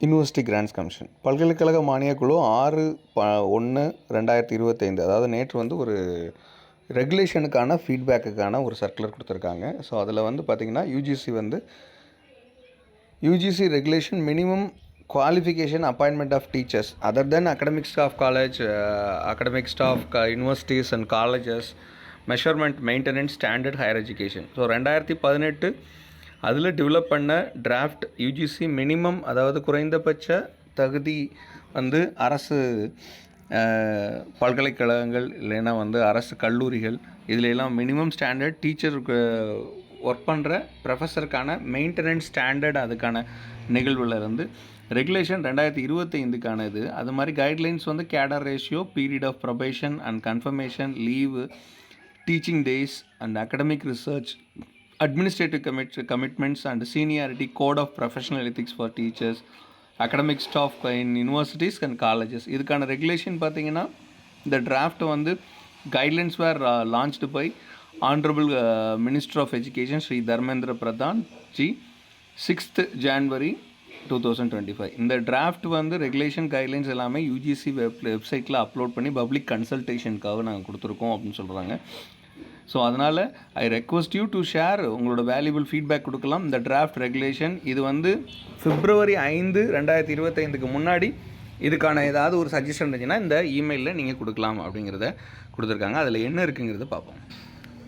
University grants commission பல்கலைக்கழக மானியக்குழு ஆறு ப ஒன்று ரெண்டாயிரத்தி இருபத்தைந்து. அதாவது நேற்று வந்து ஒரு ரெகுலேஷனுக்கான ஃபீட்பேக்குக்கான ஒரு சர்க்குலர் கொடுத்துருக்காங்க. ஸோ அதில் வந்து பார்த்திங்கன்னா யூஜிசி வந்து UGC regulation minimum qualification appointment of teachers other then academic staff college academic staff universities and colleges measurement maintenance standard higher education so ரெண்டாயிரத்தி பதினெட்டு அதில் டெவலப் பண்ண டிராஃப்ட் யூஜிசி மினிமம் அதாவது குறைந்தபட்ச தகுதி வந்து அரசு பல்கலைக்கழகங்கள் இல்லைன்னா வந்து அரசு கல்லூரிகள் இதிலெல்லாம் மினிமம் ஸ்டாண்டர்ட் டீச்சருக்கு ஒர்க் பண்ணுற ப்ரொஃபஸருக்கான மெயின்டெனன்ஸ் ஸ்டாண்டர்ட் அதுக்கான நிகழ்வில் இருந்து ரெகுலேஷன் ரெண்டாயிரத்தி இருபத்தைந்துக்கான இது. அது மாதிரி கைட்லைன்ஸ் வந்து cadre ratio period of probation and confirmation leave teaching days and academic research administrative commit commitments and seniority code of professional ethics for teachers academic staff in universities and colleges. இதுக்கான regulation பார்த்தீங்கன்னா இந்த draft வந்து guidelines were launched by honourable minister of education Shri Dharmendra Pradhan ji sixth January two thousand twenty five இந்த draft வந்து regulation guidelines எல்லாமே UGC web வெப்சைட்டில் upload பண்ணி public கன்சல்டேஷனுக்காக நாங்கள் கொடுத்துருக்கோம் அப்படின்னு சொல்கிறாங்க ஸோ அதனால் I request you to share உங்களோட வேல்யூபிள் ஃபீட்பேக் கொடுக்கலாம். இந்த டிராஃப்ட் ரெகுலேஷன் இது வந்து பிப்ரவரி ஐந்து ரெண்டாயிரத்தி இருபத்தைந்துக்கு முன்னாடி இதுக்கான ஏதாவது ஒரு சஜஷன் இருந்துச்சுன்னா இந்த இமெயிலில் நீங்கள் கொடுக்கலாம் அப்படிங்கிறத கொடுத்துருக்காங்க. அதில் என்ன இருக்குங்கிறத பார்ப்போம்.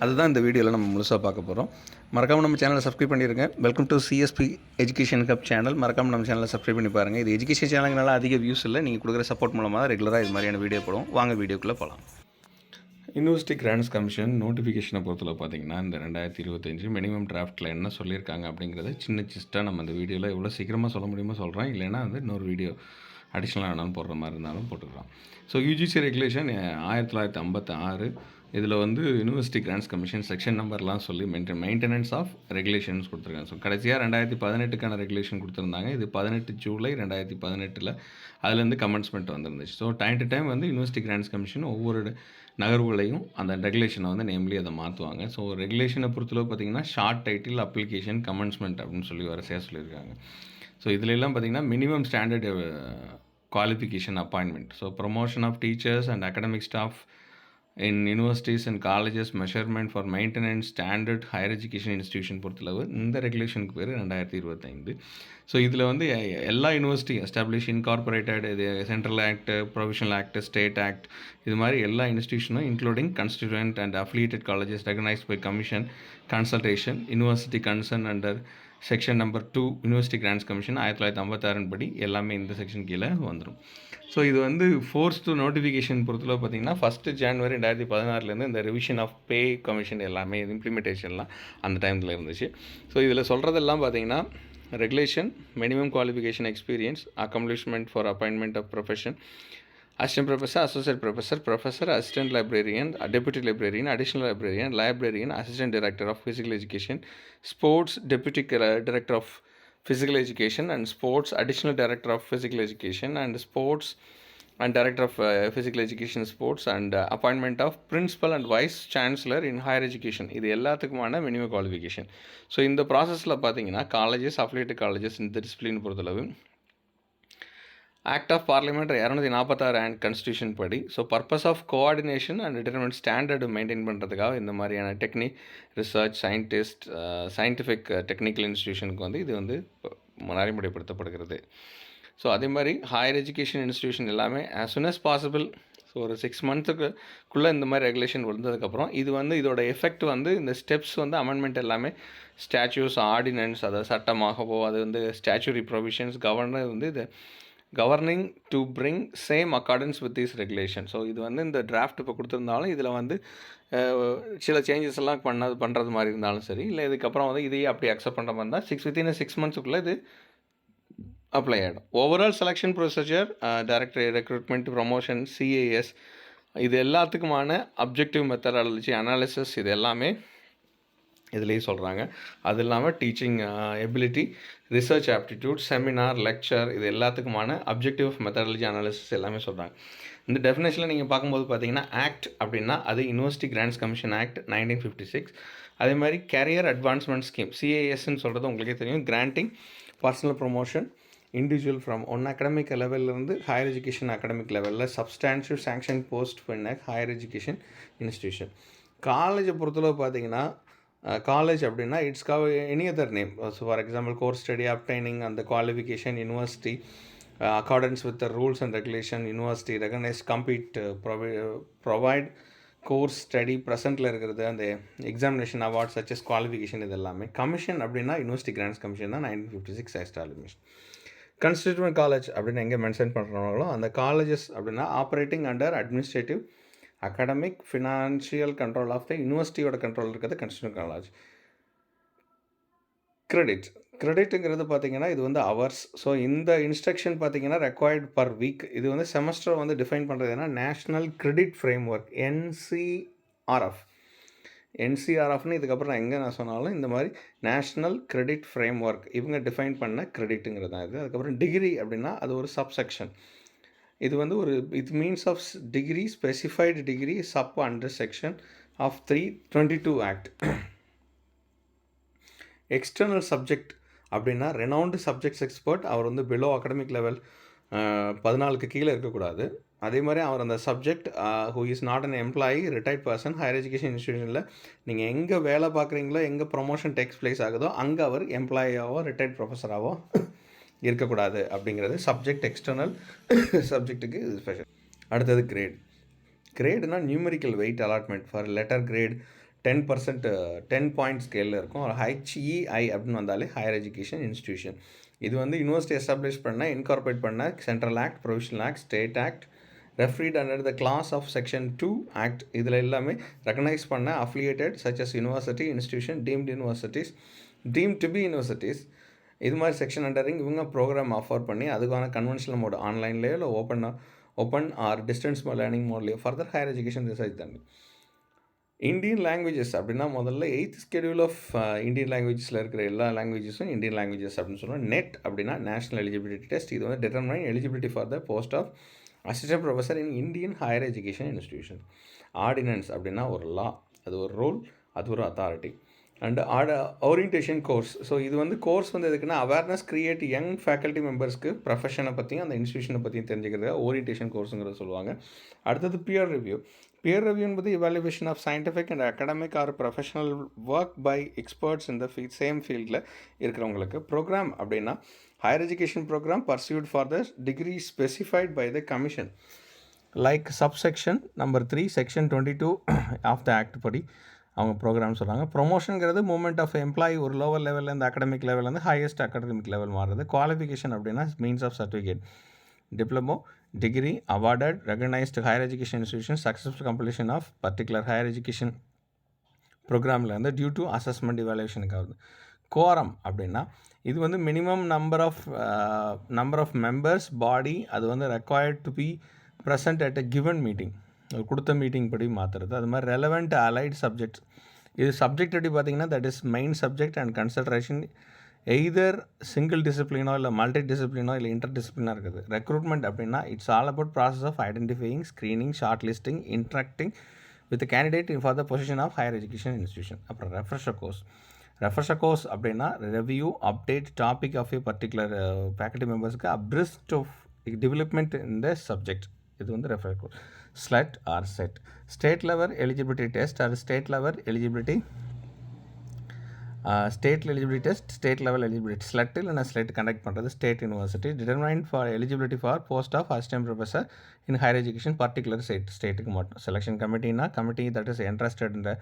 அதுதான் இந்த வீடியோவில் நம்ம முழுசாக பார்க்க போகிறோம் மறக்காமல் நம்ம சேனலை சப்ஸ்கிரைப் பண்ணிடுங்க welcome to CSB education hub channel மறக்காமல் நம்ம சேனலை சப்ஸ்கிரைப் பண்ணி பாருங்கள் இது எஜுகேஷன் சேனலுங்கனால அதிக வியூஸ் இல்லை. நீங்கள் கொடுக்குற சப்போர்ட் மூலமாக ரெகுலராக இது மாதிரியான வீடியோ போடுவோம். வாங்க வீடியோக்குள்ளே போகலாம் யூனிவர்சிட்டி கிராண்ட்ஸ் கமிஷன் நோட்டிஃபிகேஷனை பொறுத்தல பார்த்தீங்கன்னா இந்த ரெண்டாயிரத்தி இருபத்தஞ்சு மினிமம் டிராஃப்ட்டில் என்ன சொல்லியிருக்காங்க அப்படிங்கிறத சின்ன சிஸ்ட்டாக நம்ம இந்த வீடியோவில் எவ்வளோ சீக்கிரமாக சொல்ல முடியுமோ சொல்கிறேன் இல்லைன்னா வந்து இன்னொரு வீடியோ அடிஷ்னலாக வேணாலும் போடுற மாதிரி இருந்தாலும் போட்டுக்கலாம். ஸோ யூஜிசி ரெகுலேஷன் ஆயிரத்தி தொள்ளாயிரத்தி ஐம்பத்தி ஆறு இதில் வந்து யூனிவர்சிட்டி கிராண்ட்ஸ் கமிஷன் செக்ஷன் நம்பர்லாம் சொல்லி மெயின்டைன் மெயின்டெனன்ஸ் ஆஃப் ரெகுலேஷன்ஸ் கொடுத்துருக்காங்க. ஸோ கடைசியாக ரெண்டாயிரத்தி பதினெட்டுக்கான ரெகுலேஷன் கொடுத்துருந்தாங்க. இது பதினெட்டு ஜூலை ரெண்டாயிரத்தி பதினெட்டில் அதுலேருந்து கமெண்ட்ஸ்மெண்ட் வந்துருந்துச்சு. ஸோ டைம் டு டைம் வந்து யூனிவர்சிட்டி கிராண்ட்ஸ் கமிஷன் ஒவ்வொரு நகர்வுகளையும் அந்த ரெகுலேஷனை வந்து நேம்லி அதை மாற்றுவாங்க ஸோ ரெகுலேஷனை பொறுத்தளவு பார்த்தீங்கன்னா ஷார்ட் டைட்டில் அப்ளிகேஷன் கமன்ஸ்மெண்ட் அப்படின்னு சொல்லி வரிசையாக சொல்லியிருக்காங்க. ஸோ இதுல பார்த்திங்கன்னா பார்த்தீங்கன்னா minimum standard qualification appointment so promotion of teachers and academic staff in universities and colleges measurement for maintenance standard higher education institution பொறுத்தளவு இந்த ரெகுலேஷனுக்கு பேர் ரெண்டாயிரத்தி இருபத்தைந்து. ஸோ இதில் வந்து எ- எல்லா யூனிவர்சிட்டி எஸ்டாப்ளிஷ் இன்கார்பரேட்டட் இது central act provisional act state act இது மாதிரி எல்லா இன்ஸ்டியூஷனும் including constituent and affiliated colleges recognised by commission consultation university concern under section number two university grants commission ஆயிரத்தி தொள்ளாயிரத்தி ஐம்பத்தாறின் படி எல்லாமே இந்த செக்ஷன் கீழே வந்துடும் ஸோ இது வந்து ஃபோர்ஸ் டு நோட்டிஃபிகேஷன் பொறுத்தளவு பார்த்தீங்கன்னா ஃபஸ்ட்டு ஜான்வரி ரெண்டாயிரத்தி பதினாறுலேருந்து இந்த ரிவிஷன் ஆஃப் பே கமிஷன் எல்லாமே இம்ப்ளிமெண்டேஷன்லாம் அந்த டைமில் இருந்துச்சு. ஸோ இதில் சொல்கிறதெல்லாம் பார்த்தீங்கன்னா regulation minimum qualification experience accomplishment for appointment of profession assistant professor associate professor professor assistant librarian deputy librarian additional librarian librarian assistant director of physical education sports deputy director of physical education and sports additional director of physical education and sports and director of physical education sports and appointment of principal and vice chancellor in higher education இது எல்லாத்துக்குமான minimum qualification so இந்த ப்ராசஸில் பார்த்தீங்கன்னா colleges affiliated colleges இந்த discipline பொறுத்தளவு act of parliament இரநூத்தி நாற்பத்தாறு and constitution படி. So purpose of coordination and determent standard maintain பண்ணுறதுக்காக இந்த மாதிரியான technique research scientist scientific technical இன்ஸ்டியூஷனுக்கு வந்து இது வந்து நடைமுறைப்படுத்தப்படுகிறது. ஸோ அதே மாதிரி ஹையர் எஜுகேஷன் இன்ஸ்டியூஷன் எல்லாமே as soon as possible so ஒரு சிக்ஸ் மந்த்துக்குள்ளே இந்த மாதிரி ரெகுலேஷன் வந்ததுக்கப்புறம் இது வந்து இதோட எஃபெக்ட் வந்து இந்த ஸ்டெப்ஸ் வந்து அமெண்ட்மெண்ட் எல்லாமே ஸ்டாச்சூஸ் ஆர்டினன்ஸ் அதாவது சட்டமாகவோ அது வந்து ஸ்டாச்சுரி ப்ரொவிஷன்ஸ் கவர்னர் வந்து இது governing to bring same accordance with these regulation so இது வந்து இந்த டிராஃப்ட் இப்போ கொடுத்துருந்தாலும் இதில் வந்து சில சேஞ்சஸ் எல்லாம் பண்ணது பண்ணுறது மாதிரி இருந்தாலும் சரி இல்லை இதுக்கப்புறம் வந்து இதையே அப்படி அக்செப்ட் பண்ணுற மாதிரி இருந்தால் சிக்ஸ் வித்தின் சிக்ஸ் மந்த்ஸுக்குள்ளே இது அப்ளை ஆகிடும் overall selection procedure director recruitment promotion CAS இது எல்லாத்துக்குமான அப்ஜெக்டிவ் மெத்தடாலஜி அனாலிசிஸ் இது எல்லாமே இதுலேயே சொல்கிறாங்க அது இல்லாமல் teaching ability research aptitude seminar lecture இது எல்லாத்துக்குமான அப்ஜெக்டிவ் மெத்தடாலஜி அனாலிசிஸ் எல்லாமே சொல்கிறாங்க இந்த டெஃபினேஷனில் நீங்கள் பார்க்கும்போது பார்த்தீங்கன்னா ஆக்ட் அப்படின்னா அது university grants commission act nineteen fifty six அதே மாதிரி கேரியர் அட்வான்ஸ்மெண்ட் ஸ்கீம் சிஏஎஸ்ன்னு சொல்கிறது உங்களுக்கே தெரியும். Granting personal promotion individual from one academic லெவல்லேருந்து higher education academic லெவலில் சப்ஸ்டான்ஷியல் சேங்ஷன் போஸ்ட் பண்ண ஹையர் எஜுகேஷன் இன்ஸ்டியூஷன் காலேஜை பொறுத்தளவு பார்த்தீங்கன்னா காலேஜ் அப்படின்னா it's gov any other name so for example course study obtaining அந்த qualification university accordance with the rules and regulation university recognise complete ப்ரொவை provide course study ப்ரெசென்ட்டில் இருக்கிறது அந்த examination award சச்சஸ் qualification இது எல்லாமே கமிஷன் அப்படின்னா யூனிவர்சிட்டி கிராண்ட்ஸ் கமிஷன் தான் nineteen fifty six establishment constituent college அப்படின்னு எங்கே மென்ஷன் பண்ணுறாங்களோ அந்த காலேஜஸ் அப்படின்னா operating under administrative academic financial control of the யூனிவர்சிட்டியோட control இருக்கிறது கன்ஸ்டியூட் காலேஜ் கிரெடிட் கிரெடிட்டுங்கிறது பார்த்தீங்கன்னா இது வந்து அவர்ஸ் ஸோ இந்த இன்ஸ்ட்ரக்ஷன் பார்த்தீங்கன்னா ரெக்வயர்ட் பர் வீக் இது வந்து செமஸ்டர் வந்து டிஃபைன் பண்ணுறது ஏன்னா national credit framework NCRF என்சிஆர்எஃப்னு இதுக்கப்புறம் நான் எங்கே நான் சொன்னாலும் இந்த மாதிரி நேஷ்னல் கிரெடிட் ஃப்ரேம் ஒர்க் இவங்க டிஃபைன் பண்ண கிரெடிட்டுங்கிறது தான் இது. அதுக்கப்புறம் டிகிரி அப்படின்னா அது ஒரு சப்செக்ஷன் இது வந்து ஒரு it means of degree specified degree sub under section of three twenty two act external subject அப்படின்னா ரெனவுண்டு சப்ஜெக்ட்ஸ் எக்ஸ்பர்ட் அவர் வந்து பிலோ அகடமிக் லெவல் பதினாலுக்கு கீழே இருக்கக்கூடாது. அதே மாதிரி அவர் அந்த subject who is not an employee retired person higher education இன்ஸ்டியூஷனில் நீங்கள் எங்கே வேலை பார்க்குறீங்களோ எங்கே ப்ரொமோஷன் டேக்ஸ் பிளேஸ் ஆகுதோ அங்கே அவர் எம்ப்ளாயியாவோ ரிட்டையர்ட் ப்ரொஃபஸராகவோ இருக்கக்கூடாது அப்படிங்கிறது சப்ஜெக்ட் எக்ஸ்டர்னல் சப்ஜெக்ட்டுக்கு இது ஸ்பெஷல் அடுத்தது grade கிரேடுனா numerical weight allotment for letter grade ten percent ten point ஸ்கேலில் இருக்கும். ஹெச்இஐ அப்படின்னு வந்தாலே ஹையர் எஜுகேஷன் இன்ஸ்டியூஷன் இது வந்து யூனிவர்சிட்டி எஸ்டாப்ளிஷ் பண்ண இன்கார்பரேட் பண்ண central act provisional act state act referred under the clause of section two act இதில் எல்லாமே ரெக்கனைஸ் பண்ண affiliated such as university institution deemed universities deemed to be universities இது மாதிரி section அண்டரிங் இவங்க ப்ரோக்ராம் ஆஃபர் பண்ணி அதுக்கான கன்வென்ஷனல் மோட் ஆன்லைன்லேயோ இல்லை open open or distance learning மோட்லேயோ further higher education research தண்ணி. இந்தியன் லாங்குவேஜஸ் அப்படின்னா முதல்ல எயித் ஸ்கெடியூல் ஆஃப் இந்தியன் லாங்குவேஜஸில் இருக்கிற எல்லா லாங்குவேஜஸும் இந்தியன் லாங்குவேஜஸ் அப்படின்னு சொல்லுவோம். நெட் அப்படின்னா நேஷனல் எலிஜிபிலிட்டி டெஸ்ட் இது வந்து determine eligibility for the post of assistant professor in Indian higher education institution ordinance அப்படின்னா ஒரு லா அது ஒரு ரூல் அது ஒரு அத்தாரிட்டி அண்ட் ஆட ஓரியன்டேஷன் கோர்ஸ் ஸோ இது வந்து கோர்ஸ் வந்து எதுக்குன்னா அவேர்னஸ் கிரியேட் யங் ஃபேக்கல்ட்டி மெம்பர்ஸ்க்கு ப்ரொஃபஷனை பற்றியும் அந்த இன்ஸ்டியூஷனை பற்றியும் தெரிஞ்சுக்கிறது ஓரியன்டேஷன் கோர்ஸுங்கிறத சொல்லுவாங்க. அடுத்தது பியர் ரிவ்யூ பியர் ரிவ்யூ என்பது evaluation of scientific and academic or professional work by experts இந்த ஃபீ சேம் ஃபீல்டில் இருக்கிறவங்களுக்கு. ப்ரோக்ராம் அப்படின்னா higher education programme pursuit for the degree specified by the commission like subsection number three section twenty two of the act படி அவங்க program சொல்கிறாங்க ப்ரொமோஷனுங்கிறது moment of employee ஒரு lower லெவல்லேருந்து அகடமிக் லெவல்லேருந்து ஹையஸ்ட் அகடமிக் லெவல் மாறுறது. Qualification அப்படின்னா means of certificate diploma degree awarded recognised higher education institution successful completion of particular higher education ப்ரோக்ராம்லேருந்து due to assessment இவாலுவேஷனுக்கு ஆகுது கோரம் அப்படின்னா இது வந்து minimum number of number of members body அது வந்து required to be present at a given meeting கொடுத்த meeting படி மாற்றுறது அது மாதிரி ரெலவெண்ட் அலைட் சப்ஜெக்ட்ஸ் இது சப்ஜெக்ட் எப்படி பார்த்தீங்கன்னா that is main subject and concentration either single டிசிப்ளினோ இல்லை மல்டி டிசிப்ளினோ இல்லை இன்டர் டிசிப்ளினாக இருக்குது. ரெக்ரூட்மெண்ட் அப்படின்னா it's all about process of identifying screening shortlisting interacting with candidate for the position of higher education institution அப்புறம் ரெஃப்ரெஷர் கோர்ஸ் ரெஃப்ரெஷர் கோர்ஸ் அப்படின்னா review update topic of a particular faculty மெம்பர்ஸ்க்கு abreast of development in the subject இது வந்து refer course SLET or SET state level eligibility test or state level eligibility state eligibility test state level eligibility SLET இல்லைனா SLET conduct பண்ணுறது state university determine for eligibility for post of assistant professor in higher education particular state ஸ்டேட்டுக்கு மட்டும். Selection கமிட்டினா committee that is interested இந்த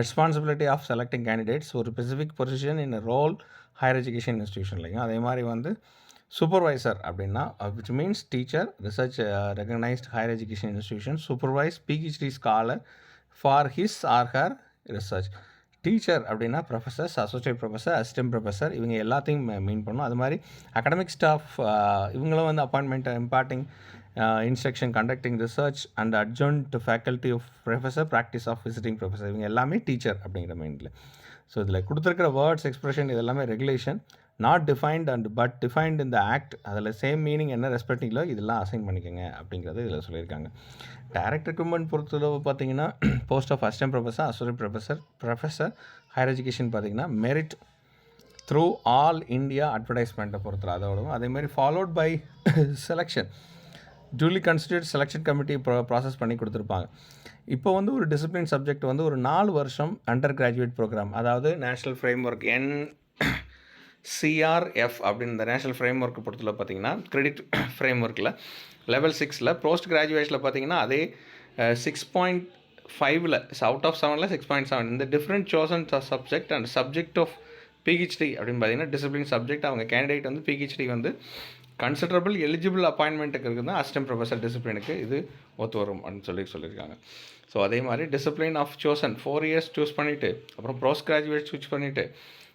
responsibility of selecting candidates ஒரு specific position in role higher education இன்ஸ்டியூஷன்லையும் அதே மாதிரி வந்து supervisor அப்படின்னா which means teacher research recognised higher education institution supervise PhD scholar for his or her research teacher அப்படின்னா professors associate professor assistant professor இவங்க எல்லாத்தையும் மீன் பண்ணும். அது மாதிரி அகடமிக் ஸ்டாஃப் இவங்களும் வந்து appointment imparting instruction conducting research and adjunct faculty of professor practice of visiting professor இவங்க எல்லாமே டீச்சர் அப்படிங்கிற மைண்டில் ஸோ இதில் கொடுத்துருக்கிற வேர்ட்ஸ் எக்ஸ்பிரஷன் இது எல்லாமே regulation not defined and but defined இந்த ஆக்ட் அதில் சேம் மீனிங் என்ன ரெஸ்பெக்டிங்களோ இதெல்லாம் அசைன் பண்ணிக்கோங்க அப்படிங்கிறது இதில் சொல்லியிருக்காங்க. டைரக்ட் ரெக்ரூட்மெண்ட் பொறுத்தளவு பார்த்தீங்கன்னா post of assistant professor associate professor professor higher education பார்த்தீங்கன்னா மெரிட் த்ரூ ஆல் இந்தியா அட்வர்டைஸ்மெண்ட்டை பொறுத்தல அதோட அதேமாதிரி followed by selection duly considered selection committee pro process பண்ணி கொடுத்துருப்பாங்க. இப்போ வந்து ஒரு டிசிப்ளின் சப்ஜெக்ட் வந்து ஒரு நாலு வருஷம் அண்டர் கிராஜுவேட் ப்ரோக்ராம் அதாவது national framework N CRF அப்படின்னு இந்த நேஷனல் ஃப்ரேம் ஒர்க் பொறுத்தல பார்த்தீங்கன்னா கிரெடிட் ஃப்ரேம் ஒர்க்கில் லெவல் சிக்ஸில் போஸ்ட் கிராஜுவேஷனில் பார்த்தீங்கன்னா அதே சிக்ஸ் பாயிண்ட் ஃபைவ்ல அவுட் ஆஃப் செவனில் சிக்ஸ் பாயிண்ட் செவன் இந்த different chosen subject and subject of PhD அப்படின்னு பார்த்தீங்கன்னா டிசிப்ளின் சப்ஜெக்ட் அவங்க கேண்டிடேட் வந்து பிஹெச்டி வந்து கன்சிடரபிள் எலிஜிபிள் அப்பாயின்மெண்ட்டுக்கு இருக்குது அசிஸ்டன்ட் ப்ரொஃபஸர் டிசிப்ளினுக்கு இது ஒத்து வரும் அப்படின்னு சொல்லி சொல்லியிருக்காங்க. ஸோ அதே மாதிரி discipline of chosen four years choose பண்ணிவிட்டு அப்புறம் போஸ்ட் கிராஜுவேட் சூஸ் பண்ணிவிட்டு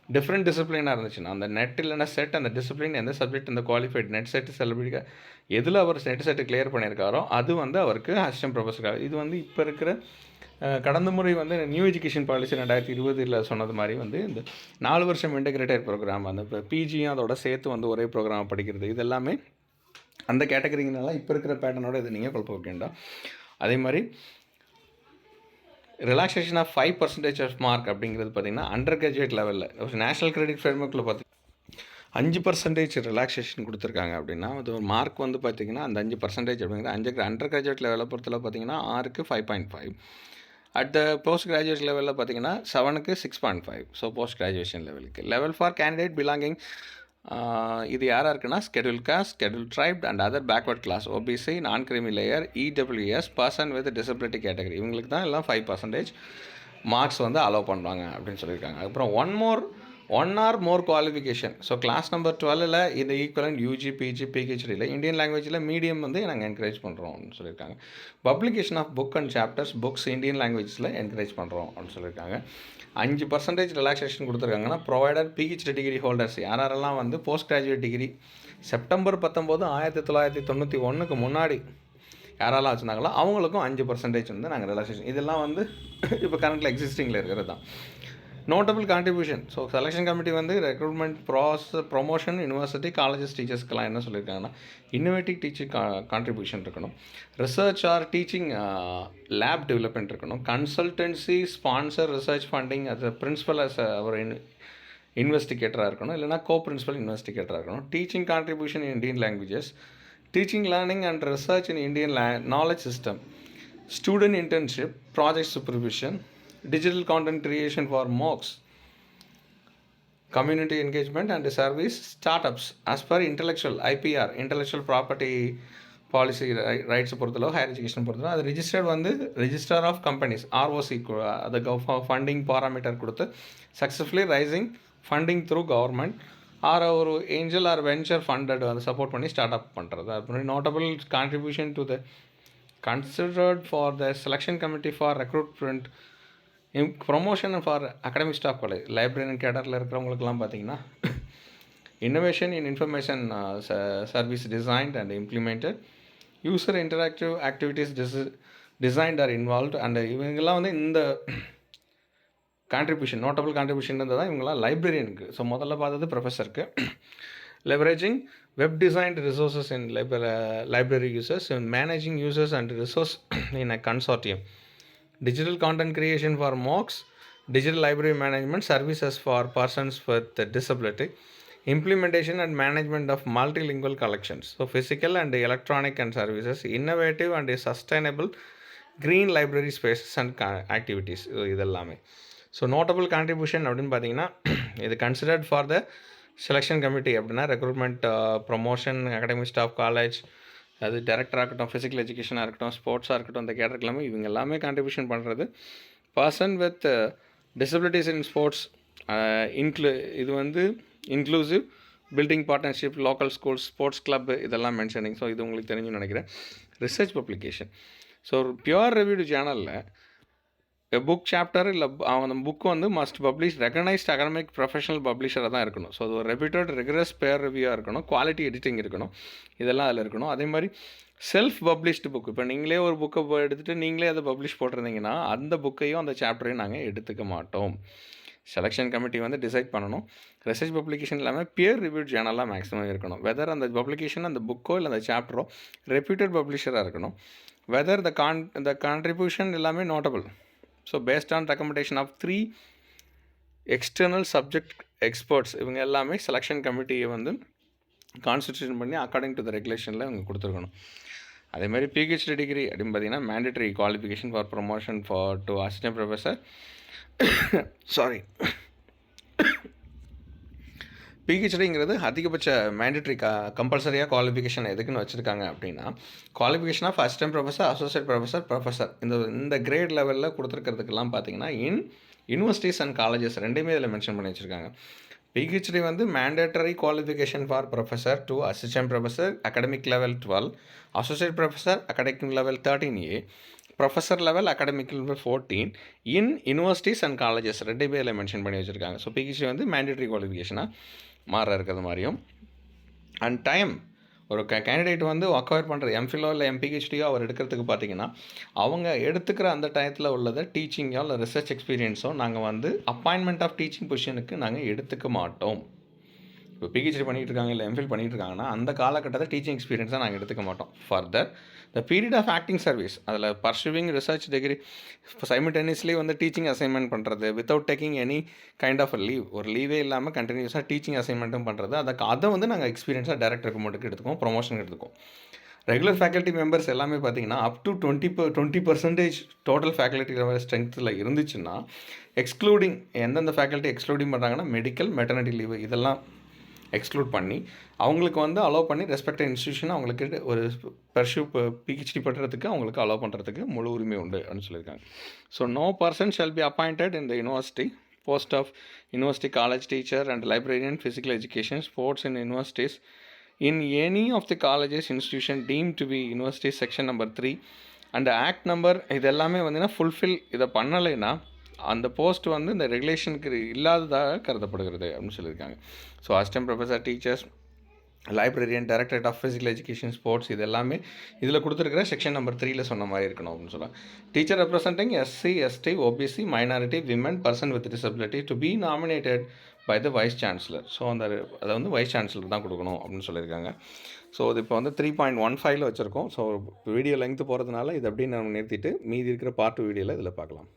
டிஃப்ரெண்ட் டிசிப்ளினாக இருந்துச்சுன்னா அந்த நெட் இல்லைனா செட் அந்த டிசிப்ளின் எந்த சப்ஜெக்ட் இந்த குவாலிஃபைட் நெட் செட் செலிபிரிட்டி எதில் அவர் நெட் செட்டு கிளியர் பண்ணியிருக்காரோ அது வந்து அவருக்கு அசிஸ்டன்ட் ப்ரொஃபஸருக்காக இது வந்து இப்போ இருக்கிற கடந்த முறை வந்து நியூ எஜுகேஷன் பாலிசி ரெண்டாயிரத்தி இருபதில் சொன்னது மாதிரி வந்து இந்த நாலு வருஷம் இன்டகிரேட்டட் ப்ரோக்ராம் அந்த இப்போ பிஜியும் அதோட சேர்த்து வந்து ஒரே ப்ரோக்ராம் படிக்கிறது இது எல்லாமே அந்த கேட்டகரிங்கனால இப்போ இருக்கிற பேட்டர்னோட இது நீங்கள் குழப்ப வைக்க வேண்டாம். அதே மாதிரி relaxation of five percentage of mark அப்படிங்கிறது பார்த்தீங்கன்னா அண்டர் கிராஜுவேட் லெவலில் ஒரு நேஷனல் கிரெடிட் ஃப்ரேம்ஒர்க்கில் பார்த்து அஞ்சு பர்சன்டேஜ் ரிலாக்ஸேஷன் கொடுத்துருக்காங்க அப்படின்னா அது ஒரு மார்க் வந்து பார்த்தீங்கன்னா அந்த அஞ்சு பர்சன்டேஜ் அப்படிங்கிறது அஞ்சு அண்டர் கிராஜுவேட் லெவலில் பொறுத்தல பார்த்தீங்கன்னா ஆறுக்கு five point five at the postgraduate லெவலில் பார்த்தீங்கன்னா செவனுக்கு six point five so postgraduation லெவலுக்கு லெவல் ஃபார் கேண்டிடேட் பிலாங்கிங் இது யாராக இருக்குன்னா scheduled caste scheduled tribe and other backward class OBC non creamy layer EWS person with disability category இவங்களுக்கு தான் எல்லாம் ஃபைவ் பர்சன்டேஜ் மார்க்ஸ் வந்து அலோவ் பண்ணுவாங்க அப்படின்னு சொல்லியிருக்காங்க. அப்புறம் one more one or more qualification so class number டுவெல்லில் இந்த ஈக்குவலன் யூஜி பிஜி பிஹெச்டியில் இந்தியன் லாங்குவேஜில் மீடியம் வந்து நாங்கள் என்கரேஜ் பண்ணுறோம்னு சொல்லியிருக்காங்க publication of book and chapters books Indian லாங்குவேஜில் என்கரேஜ் பண்ணுறோம் அப்படின்னு சொல்லியிருக்காங்க அஞ்சு பர்சன்டேஜ் ரிலாக்ஸேஷன் கொடுத்துருக்காங்கன்னா ப்ரொவைடர் பிஹெச்டி டிகிரி ஹோல்டர்ஸ் யாரெல்லாம் வந்து போஸ்ட் கிராஜுவேட் டிகிரி செப்டம்பர் பத்தொம்போது ஆயிரத்தி தொள்ளாயிரத்தி தொண்ணூற்றி ஒன்றுக்கு முன்னாடி யாரெல்லாம் வச்சுருந்தாங்களோ அவங்களுக்கும் அஞ்சு பர்சன்டேஜ் வந்து நாங்கள் ரிலாக்ஸேஷன் இதெல்லாம் வந்து இப்போ கரண்ட்டில் எக்ஸிஸ்டிங்கில் இருக்கிறது தான். Notable contribution so selection committee வந்து recruitment process promotion university colleges டீச்சர்ஸ்க்கெல்லாம் என்ன சொல்லியிருக்காங்கன்னா இன்னோவேட்டிவ் டீச்சிங் கான்ட்ரிபியூஷன் இருக்கணும். Research or teaching lab development இருக்கணும். கன்சல்டன்சி ஸ்பான்சர் ரிசர்ச் ஃபண்டிங் அது பிரின்ஸிபல் அஸ் ஒரு இன்வெஸ்டிகேட்டராக இருக்கணும். இல்லைனா கோ பிரின்சிபல் இன்வெஸ்டிகேட்டராக இருக்கணும். Teaching contribution in Indian languages teaching learning and research in Indian Leh knowledge system student internship project supervision digital content creation for community community engagement and service startups as per intellectual IPR intellectual property policy rights பொறுத்தளவு higher education பொறுத்தளவு அது registered வந்து register of companies ROC அது funding parameter கொடுத்து successfully raising funding through government or ஒரு angel or venture funded வந்து support பண்ணி start up பண்ணுறது அப்புறம் notable contribution to the considered for the selection committee for recruitment promotion for academic staff college librarian கேடரில் இருக்கிறவங்களுக்குலாம் பார்த்தீங்கன்னா innovation in information service designed and implemented user interactive activities dis designed or involved and இவங்கெல்லாம் வந்து இந்த contribution notable contribution தான் இவங்களாம் லைப்ரரியனுக்கு so முதல்ல பார்த்தது ப்ரொஃபஸருக்கு leveraging web designed resources in libra library users managing users and resource in a consortium digital content creation for MOOCs digital library management services for persons with disability implementation and management of multilingual collections so physical and electronic and services innovative and sustainable green library spaces and ca- activities இது இதெல்லாமே so notable contribution அப்படின்னு பார்த்தீங்கன்னா இது considered for the selection committee அப்படின்னா recruitment promotion academic staff college அது டேரக்டராக இருக்கட்டும் physical எஜுகேஷனாக இருக்கட்டும் ஸ்போர்ட்ஸாக இருக்கட்டும் இந்த கேட்டர் எல்லாமே இவங்க எல்லாமே கான்ட்ரிபியூஷன் பண்ணுறது person with disabilities in sports இன்க்ளூ இது வந்து inclusive building partnership local schools sports club இதெல்லாம் மென்ஷனிங் ஸோ இது உங்களுக்கு தெரிஞ்சுன்னு நினைக்கிறேன். ரிசர்ச் பப்ளிகேஷன் ஸோ ஒரு பியூர் ரிவ்யூடு சேனலில் புக் சாப்டர் இல்லை அந்த புக் வந்து must publish recognised academic professional பப்ளிஷராக தான் இருக்கணும். ஸோ அது ஒரு ரெப்யூட்டட் ரெகுலஸ் பேர் ரிவ்யூவாக இருக்கணும் குவாலிட்டி எடிட்டிங் இருக்கணும். இதெல்லாம் அதில் இருக்கணும். அதே மாதிரி செல்ஃப் பப்ளிஷ்டு புக் இப்போ நீங்களே ஒரு புக்கை எடுத்துகிட்டு நீங்களே அதை பப்ளிஷ் போட்டிருந்தீங்கன்னா அந்த புக்கையும் அந்த சாப்டரையும் நாங்கள் எடுத்துக்க மாட்டோம். செலெக்ஷன் கமிட்டி வந்து டிசைட் பண்ணணும். ரிசர்ச் பப்ளிகேஷன் இல்லாமல் பியர் ரிவ்யூட் ஜேர்னலாக மேக்ஸிமம் இருக்கணும். வெதர் அந்த பப்ளிகேஷன் அந்த புக்கோ இல்லை அந்த சாப்டரோ ரெப்யூட்டட் பப்ளிஷராக இருக்கணும். Whether the con the contribution எல்லாமே notable so based on recommendation of three external subject experts இவங்க எல்லாமே செலெக்ஷன் கமிட்டியை வந்து கான்ஸ்டியூஷன் பண்ணி அக்கார்டிங் டு த ரெகுலேஷனில் இவங்க கொடுத்துருக்கணும். அதேமாதிரி பிஹெச்டி டிகிரி அப்படின்னு பார்த்தீங்கன்னா mandatory qualification for promotion for to assistant professor sorry பிஹெச்டிங்கிறது அதிகபட்ச மேண்டட்ரி க கம்பல்சரியாக குவாலிஃபிகேஷன் எதுக்குன்னு வச்சுருக்காங்க அப்படின்னா qualification first time professor associate professor professor இந்த இந்த கிரேட் லெவலில் கொடுத்துருக்கிறதுக்கெல்லாம் பார்த்தீங்கன்னா இன் யூனிவர்சிட்டிஸ் அண்ட் காலேஜஸ் ரெண்டுமே இதில் மென்ஷன் பண்ணி வச்சுருக்காங்க. பிஹெச்டி வந்து mandatory qualification for professor to assistant professor academic level twelve associate professor academic level thirteen a professor level academic level fourteen in universities and colleges ரெண்டு பேரில் mention பண்ணி வச்சுருக்காங்க. So PhD வந்து மேண்டேட்டரி குவாலிஃபிகேஷனாக மாற இருக்கிறது மாதிரியும். அண்ட் டைம் ஒரு க கேண்டிடேட் வந்து அக்வயர் பண்ணுற எம்ஃபிலோ இல்லை எம்பிஹெச்டியோ அவர் எடுக்கிறதுக்கு பார்த்தீங்கன்னா அவங்க எடுத்துக்கிற அந்த டயத்தில் உள்ளதை டீச்சிங்கோ இல்லை ரிசர்ச் எக்ஸ்பீரியன்ஸோ நாங்கள் வந்து அப்பாயின்மெண்ட் ஆஃப் டீச்சிங் பொசிஷனுக்கு நாங்கள் எடுத்துக்க மாட்டோம். இப்போ பிஹெச்டி பண்ணிகிட்டு இருக்காங்க இல்லை எம்ஃபில் பண்ணிகிட்டு இருக்காங்கன்னா அந்த காலகட்டத்தை டீச்சிங் எக்ஸ்பீரியன்ஸாக நாங்கள் எடுத்துக்க மாட்டோம். Further the period of acting service அதில் பர்சூவிங் ரிசர்ச் டிகிரி இப்போ வந்து டீச்சிங் அசைன்மெண்ட் பண்ணுறது without taking any kind of leave ஒரு லீவே இல்லாமல் கண்டினியூஸாக டீச்சிங் அசைன்மெண்ட்டும் பண்ணுறது அதை அதை வந்து நாங்கள் எக்ஸ்பீரியன்ஸாக டேரக்ட் ரெக்கமெண்டுக்கு எடுத்துக்கோம் ப்ரொமோஷன் எடுத்துக்கோம் ரெகுலர் ஃபேக்கல்ட்டி மெம்பர்ஸ் எல்லாமே பார்த்தீங்கன்னா up to twenty twenty percentage total faculty ஸ்ட்ரென்த்தில் இருந்துச்சுன்னா எக்ஸ்க்ளூடிங் எந்தெந்த ஃபேக்கல்ட்டி எக்ஸ்க்ளூடிங் பண்ணுறாங்கன்னா மெடிக்கல் மெட்டர்னிட்டி லீவு இதெல்லாம் எக்ஸ்க்ளூட் பண்ணி அவங்களுக்கு வந்து அலோவ் பண்ணி ரெஸ்பெக்டட் இன்ஸ்டியூஷன் அவங்களுக்கு ஒரு பர்ஷூ பிஹெச்டி பண்ணுறதுக்கு அவங்களுக்கு அலோவ் பண்ணுறதுக்கு முழு உரிமை உண்டு அப்படின்னு சொல்லியிருக்காங்க. So no person shall be appointed in the university post of university college teacher and librarian physical education sports in universities in any of the colleges institution deemed to be university section number three and act number இது எல்லாமே வந்துன்னா fulfil இதை பண்ணலைன்னா அந்த post வந்து இந்த ரெகுலேஷனுக்கு இல்லாததாக கருதப்படுகிறது அப்படின்னு சொல்லியிருக்காங்க. So assistant professor teachers librarian directorate of physical education sports இது எல்லாமே இதில் கொடுத்துருக்கிற செக்ஷன் நம்பர் த்ரீல சொன்ன மாதிரி இருக்கணும் அப்படின்னு சொல்லலாம் teacher representing SC ST OBC minority women person with disability to be nominated by the vice chancellor so அந்த அதை வந்து வைஸ் சான்சலர் தான் கொடுக்கணும் அப்படின்னு சொல்லியிருக்காங்க. ஸோ இது இப்போ வந்து த்ரீ பாயிண்ட் ஒன் ஃபைவ்ல வச்சுருக்கோம். ஸோ வீடியோ லெங்க்த்து போகிறதுனால இது அப்படியே நம்ம நிறுத்திட்டு மீதி இருக்கிற பார்ட் வீடியோவில் இதில் பார்க்கலாம்.